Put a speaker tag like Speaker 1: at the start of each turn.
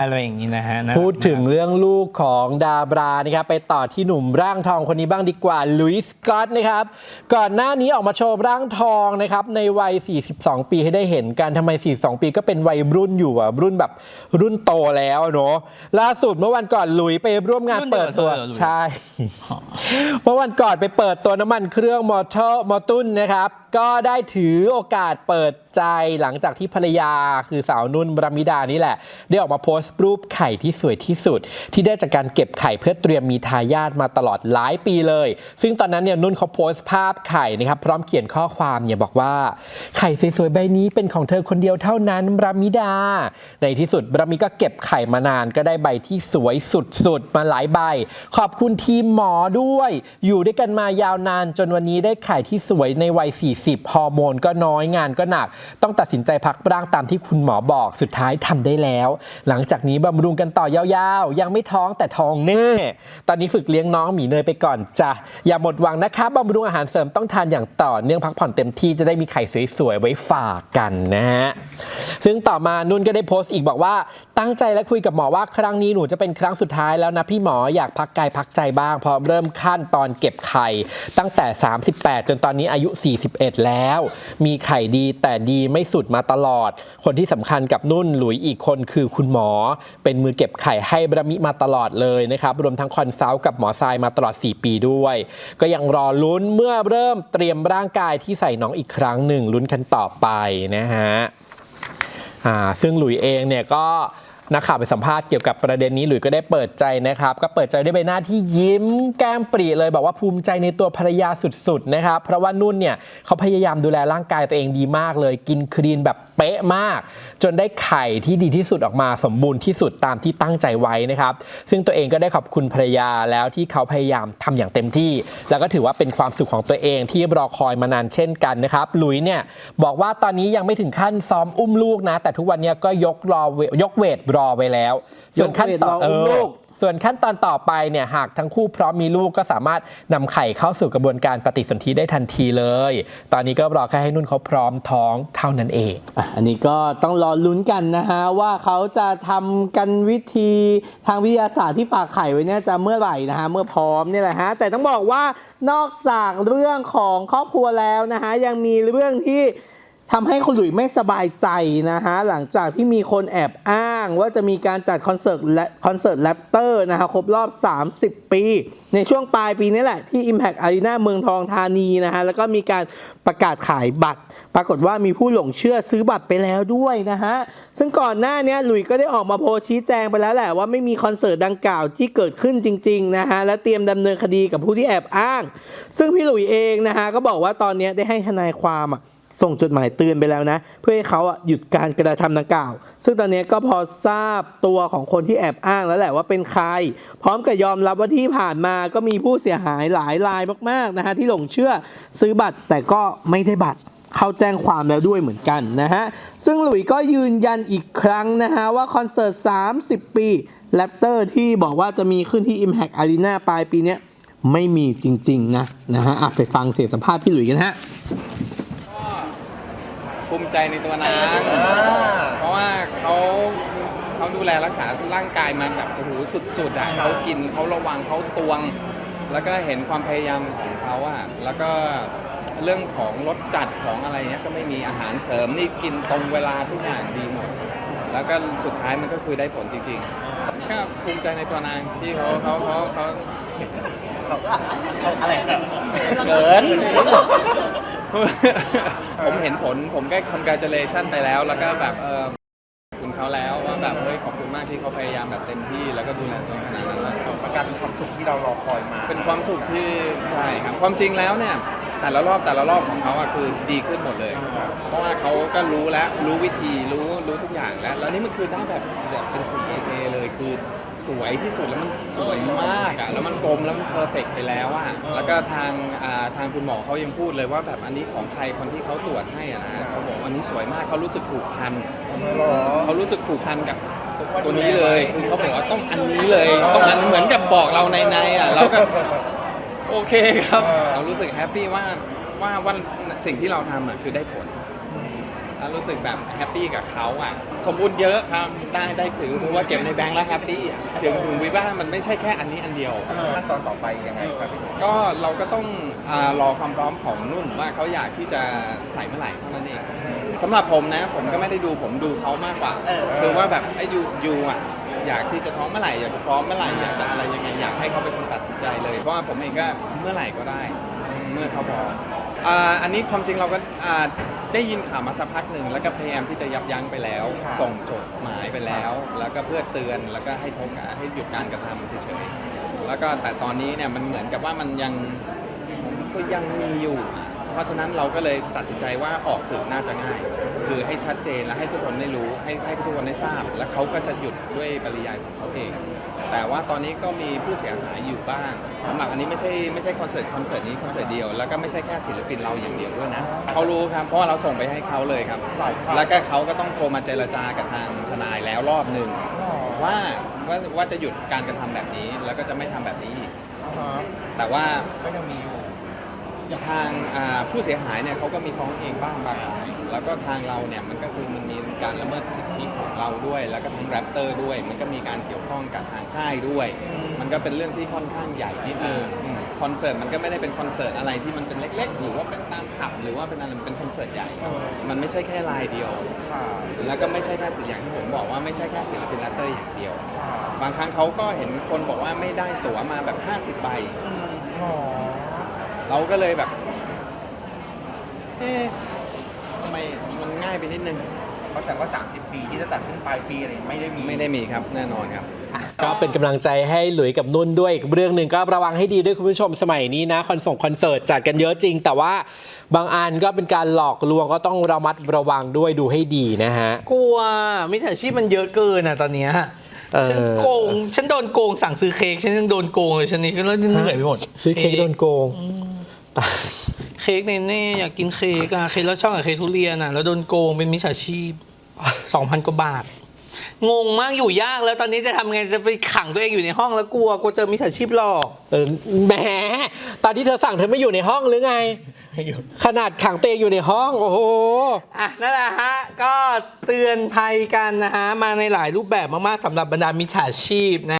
Speaker 1: อะไรอย่างนี้นะฮะน่ารัก
Speaker 2: พูดถึงเรื่องลูกของดาบรานะครับไปต่อที่หนุ่มร่างทองคนนี้บ้างดีกว่าลุยส์สกอตนะครับ ก่อนหน้านี้ออกมาโชว์ร่างทองนะครับในวัย 42 ปีให้ได้เห็นกันทำไม 42 ปีก็เป็นวัยรุ่นอยู่อะรุ่นแบบรุ่นโตแล้วอะเนาะล่าสุดเมื่อวันก่อนลุยไปร่วมงานเปิดตัวใช่ เมื่อวันก่อนไปเปิดตัวน้ำมันเครื่องมอเตอร์มอตุนนะครับ ก็ได้ถือโอกาสเปิดใจหลังจากที่ภรรยาคือสาวนุ่นบรมิดานี่แหละ ได้ออกมาโพสต์รูปไข่ที่สวยที่สุด ที่ได้จากการเก็บไข่เพื่อเตรียมมีทายาทมาตลอดหลายปีเลย ซึ่งตอนนั้นเนี่ยนุ่นเขาโพสต์ภาพไข่นะครับพร้อมเขียนข้อความเนี่ยบอกว่า ไข่สวยๆใบนี้เป็นของเธอคนเดียวเท่านั้นบรมิดา ในที่สุดบรมิก็เก็บไข่มานานก็ได้ใบที่สวยสุดๆมาหลายใบ ขอบคุณทีมหมอด้วย อยู่ด้วยกันมายาวนานจนวันนี้ได้ไข่ที่สวยในวัย 40ฮอร์โมนก็น้อยงานก็หนักต้องตัดสินใจพักร่างตามที่คุณหมอบอกสุดท้ายทำได้แล้ว หลังจากนี้บำรุงกันต่อยาวๆ ยังไม่ท้องแต่ท้องแน่ตอนนี้ฝึกเลี้ยงน้องหมีเนยไปก่อนจ้ะอย่าหมดหวังนะคะบำรุงอาหารเสริมต้องทานอย่างต่อเนื่องพักผ่อนเต็มที่จะได้มีไข่สวยๆไว้ฝากกันนะฮะ ซึ่งต่อมานุ่นก็ได้โพสต์อีกบอกว่า ตั้งใจและคุยกับหมอว่าครั้งนี้หนูจะเป็นครั้งสุดท้ายแล้วนะพี่หมออยากพักกายพักใจบ้างเพราะเริ่มขั้นตอนเก็บไข่ ตั้งแต่ 38 จนตอนนี้อายุ 41 แล้ว มีไข่ดีแต่ดีไม่สุดมาตลอด คนที่สำคัญกับนุ่นหลุยอีกคนคือคุณหมอ เป็นมือเก็บไข่ให้บรมิมาตลอดเลยนะครับรวมทั้งคอนซัลท์กับหมอทรายมาตลอด 4 ปีด้วย ก็ยังรอลุ้นเมื่อเริ่มเตรียมร่างกายที่ใส่น้องอีกครั้งหนึ่งลุ้นกันต่อไปนะฮะ ซึ่งหลุยเองเนี่ยก็ นักข่าวไปสัมภาษณ์เกี่ยวกับประเด็นนี้หลุยก็ได้เปิดใจนะครับ ก็เปิดใจด้วยใบหน้าที่ยิ้มแก้มปรีเลยบอกว่าภูมิใจในตัวภรรยาสุดๆนะครับเพราะว่านุ่นเนี่ยเขาพยายามดูแลร่างกายตัวเองดีมากเลย กินคลีนแบบเป๊ะมาก จนได้ไข่ที่ดีที่สุดออกมาสมบูรณ์ที่สุดตามที่ตั้งใจไว้นะครับ ซึ่งตัวเองก็ได้ขอบคุณภรรยาแล้วที่เขาพยายามทำอย่างเต็มที่ แล้วก็ถือว่าเป็นความสุขของตัวเองที่รอคอยมานานเช่นกันนะครับหลุยเนี่ยบอกว่าตอนนี้ยังไม่ถึงขั้นซ้อมอุ้มลูกนะ แต่ทุกวันนี้ก็ยกรอยกเวทรอไว้แล้ว ส่วนขั้นตอน
Speaker 3: ยกเวทรออุ้มลูก
Speaker 2: เออส่วนขั้นตอนต่อไปเนี่ยหากทั้งคู่พร้อมมีลูกก็สามารถนำไข่เข้าสู่กระบวนการปฏิสนธิได้ทันทีเลย ตอนนี้ก็รอแค่ให้นุ่นเขาพร้อมท้องเท่านั้นเอง
Speaker 3: อะอันนี้ก็ต้องรอลุ้นกันนะฮะว่าเขาจะทำกันวิธีทางวิทยาศาสตร์ที่ฝากไข่ไว้เนี่ยจะเมื่อไหร่นะฮะเมื่อพร้อมเนี่ยแหละฮะแต่ต้องบอกว่านอกจากเรื่องของครอบครัวแล้วนะฮะยังมีเรื่องที่ ทำให้คุณหลุยไม่สบายใจนะฮะหลังจากที่มีคนแอบอ้างว่าจะมีการจัดคอนเสิร์ตและคอนเสิร์ตแรปเตอร์นะฮะครบรอบ 30 ปี ในช่วงปลายปีนี้แหละที่ Impact Arena เมืองทองธานีนะฮะแล้วก็มีการประกาศขายบัตร ปรากฏว่ามีผู้หลงเชื่อซื้อบัตรไปแล้วด้วยนะฮะซึ่งก่อนหน้านี้หลุยก็ได้ออกมาโพสชี้แจงไปแล้วแหละว่าไม่มีคอนเสิร์ตดังกล่าวที่เกิดขึ้นจริงๆนะฮะและเตรียมดำเนินคดีกับผู้ที่แอบอ้าง ซึ่งพี่หลุยเองนะฮะก็บอกว่าตอนนี้ได้ให้ทนายความอะ ส่งจดหมายเตือนไปแล้วนะ เพื่อให้เขาอะหยุดการกระทำดังกล่าว ซึ่งตอนนี้ก็พอทราบตัวของคนที่แอบอ้างแล้วแหละว่าเป็นใคร พร้อมกับยอมรับว่าที่ผ่านมาก็มีผู้เสียหายหลายรายมากๆนะฮะที่หลงเชื่อซื้อบัตรแต่ก็ไม่ได้บัตรเข้าแจ้งความแล้วด้วยเหมือนกันนะฮะ ซึ่งหลุยส์ก็ยืนยันอีกครั้งนะฮะ ว่าคอนเสิร์ต 30 ปีแรปเตอร์ที่บอกว่าจะมีขึ้นที่ Impact Arena ปลายปีนี้ไม่มีจริง ๆ นะนะฮะอะไปฟังเสียงสัมภาษณ์พี่หลุยส์กันฮะ
Speaker 4: ภูมิใจในตัวนาง เพราะว่าเขาเขาดูแลรักษาร่างกายมาแบบโอ้โหสุดๆอะเขากินเขาระวังเขาตวง แล้วก็เห็นความพยายามของเขาอะแล้วก็เรื่องของรสจัดของอะไรเนี้ยก็ไม่มีอาหารเสริมนี่กินตรงเวลาทุกอย่างดีหมด แล้วก็สุดท้ายมันก็คือได้ผลจริงๆก็ภูมิใจในตัวนางที่เขาเขาเขาเขา
Speaker 1: อะไร
Speaker 4: เขิน ผมเห็นผลผมก็ congratulation ไปแล้ว แล้วก็แบบเออขอบคุณเขาแล้วว่าแบบเฮ้ยขอบคุณมากที่เขาพยายามแบบเต็มที่แล้วก็ดูแลตัวเองขนาดนั้นแล้ว
Speaker 5: ประกาศเป็นความสุขที่เรารอคอยมา
Speaker 4: เป็นความสุขที่ใช่ครับความจริงแล้วเนี่ย แต่ละรอบแต่ละรอบของเขาอะคือดีขึ้นหมดเลย เพราะว่าเขาก็รู้แล้วรู้วิธีรู้รู้ทุกอย่างแล้ว แล้วนี่มันคือได้แบบแบบเป็นสีเอเลยคือสวยที่สุดแล้วมันสวยมากอะแล้วมันกลมแล้วมันเพอร์เฟกไปแล้วอะแล้วก็ทางอ่าทางคุณหมอเขายังพูดเลยว่าแบบอันนี้ของใครคนที่เขาตรวจให้อะนะเขาบอกว่าอันนี้สวยมากเขารู้สึกผูกพันเขารู้สึกผูกพันกับตัวนี้เลยคือเขาบอกว่าต้องอันนี้เลยต้องอันเหมือนกับบอกเราในในๆอะเราก็ โอเคครับเรารู้สึกแฮปปี้ว่าว่าว่าสิ่งที่เราทำอะคือได้ผลแล้วรู้สึกแบบแฮปปี้กับเขาอะ สมบูรณ์เยอะครับได้ได้ถือถือว่าเก็บในแบงค์แล้วแฮปปี้อะถึงถึงวิว่ามันไม่ใช่แค่อันนี้อันเดียว
Speaker 5: ขั้นตอนต่อไปยังไงครับพี่หนุ่ม
Speaker 4: ก็เราก็ต้องอารอความพร้อมของนุ่นว่าเขาอยากที่จะใส่เมื่อไหร่เท่านั้นเองสำหรับผมนะ ผมก็ไม่ได้ดูผมดูเขามากกว่าคือว่าแบบไอ้ยูยูอะ อยากที่จะท้องเมื่อไหร่อยากจะพร้อมเมื่อไหร่อยากจะอะไรยังไงอยากให้เขาเป็นคนตัดสินใจเลยเพราะว่าผมเองก็เมื่อไหร่ก็ได้ เมื่อเขาพร้อมอ่าอันนี้ความจริงเราก็อ่าได้ยินข่าวมาสักพักหนึ่งแล้วก็พยายามที่จะยับยั้งไปแล้ว ส่งจดหมายไปแล้ว แล้วก็เพื่อเตือนแล้วก็ให้เขาให้หยุดการกระทำเฉยๆแล้วก็แต่ตอนนี้เนี่ยมันเหมือนกับว่ามันยังผมก็ยังมีอยู่อะ เพราะฉะนั้นเราก็เลยตัดสินใจว่าออกสื่อน่าจะง่าย คือให้ชัดเจนและให้ทุกคนได้รู้ให้ให้ทุกคนได้ทราบ แล้วเขาก็จะหยุดด้วยปริยายของเขาเอง แต่ว่าตอนนี้ก็มีผู้เสียหายอยู่บ้างสำหรับอันนี้ไม่ใช่ไม่ใช่คอนเสิร์ตคอนเสิร์ตนี้คอนเสิร์ตเดียวแล้วก็ไม่ใช่แค่ศิลปินเราอย่างเดียวด้วยนะเขารู้ครับเพราะว่าเราส่งไปให้เขาเลยครับ แล้วก็เขาก็ต้องโทรมาเจรจากับทางทนายแล้วรอบหนึ่งว่าว่าว่าจะหยุดการกระทำแบบนี้แล้วก็จะไม่ทำแบบนี้อีกแต่ว่า
Speaker 5: ก็ยังมีอยู่
Speaker 4: ทางอ่าผู้เสียหายเนี่ยเขาก็มีฟ้องเองบ้างบางรายแล้วก็ทางเราเนี่ยมันก็คือมันมีการละเมิดสิทธิของเราด้วย แล้วก็ทางแรปเตอร์ด้วย มันก็มีการเกี่ยวข้องกับทางค่ายด้วย มันก็เป็นเรื่องที่ค่อนข้างใหญ่นิดนึงคอนเสิร์ตมันก็ไม่ได้เป็นคอนเสิร์ตอะไรที่มันเป็นเล็กๆ หรือว่าเป็นตามผับหรือว่าเป็นอะไรมันเป็นคอนเสิร์ตใหญ่ มันไม่ใช่แค่รายเดียว แล้วก็ไม่ใช่แค่สิ่งอย่างที่ผมบอกว่าไม่ใช่แค่ศิลปินแรปเตอร์อย่างเดียว บางครั้งเขาก็เห็นคนบอกว่าไม่ได้ตั๋วมาแบบ 50 ใบ เราก็เลยแบบเอ๊ะทำไมมันง่ายไปนิดนึง
Speaker 5: เพราะแต่ว่า 30 ปีที่จะจัดขึ้นปลายปีอะไรไม่ได้มี
Speaker 4: ไม่ได้มีครับแน่นอนครับ
Speaker 2: ก็เป็นกำลังใจให้หลุยส์กับนุ่นด้วยอีกเรื่องหนึ่งก็ระวังให้ดีด้วยคุณผู้ชมสมัยนี้นะคอนส่งคอนเสิร์ตจัดกันเยอะจริง แต่ว่าบางอันก็เป็นการหลอกลวงก็ต้องระมัดระวังด้วยดูให้ดีนะฮะ
Speaker 3: กลัวมิจฉาชีพมันเยอะเกินอะตอนเนี้ย
Speaker 2: เออ
Speaker 3: ฉันโกง ฉันโดนโกงสั่งซื้อเค้กฉันยังโดนโกงเลยฉันนี่ก็เหนื่อยไปหมด
Speaker 2: ซื้อเค้กโดนโกง ตาย
Speaker 3: เค้กเนเน่อยากกินเค้กอะเค้กแล้วช่องกับเค้กทุเรียนอะแล้วโดนโกงเป็นมิจฉาชีพสองพันกว่าบาท งงมากอยู่ยากแล้วตอนนี้จะทำไงจะไปขังตัวเองอยู่ในห้องแล้วกลัวกลัวเจอมิจฉาชีพหลอก
Speaker 2: เออแหมตอนที่เธอสั่งเธอไม่อยู่ในห้องหรือไง ขนาดขังตัวเองอยู่ในห้อง โอ้โห
Speaker 3: อะนั่นแหละฮะ ก็เตือนภัยกันนะฮะ มาในหลายรูปแบบมากๆสำหรับบรรดามิจฉาชีพนะ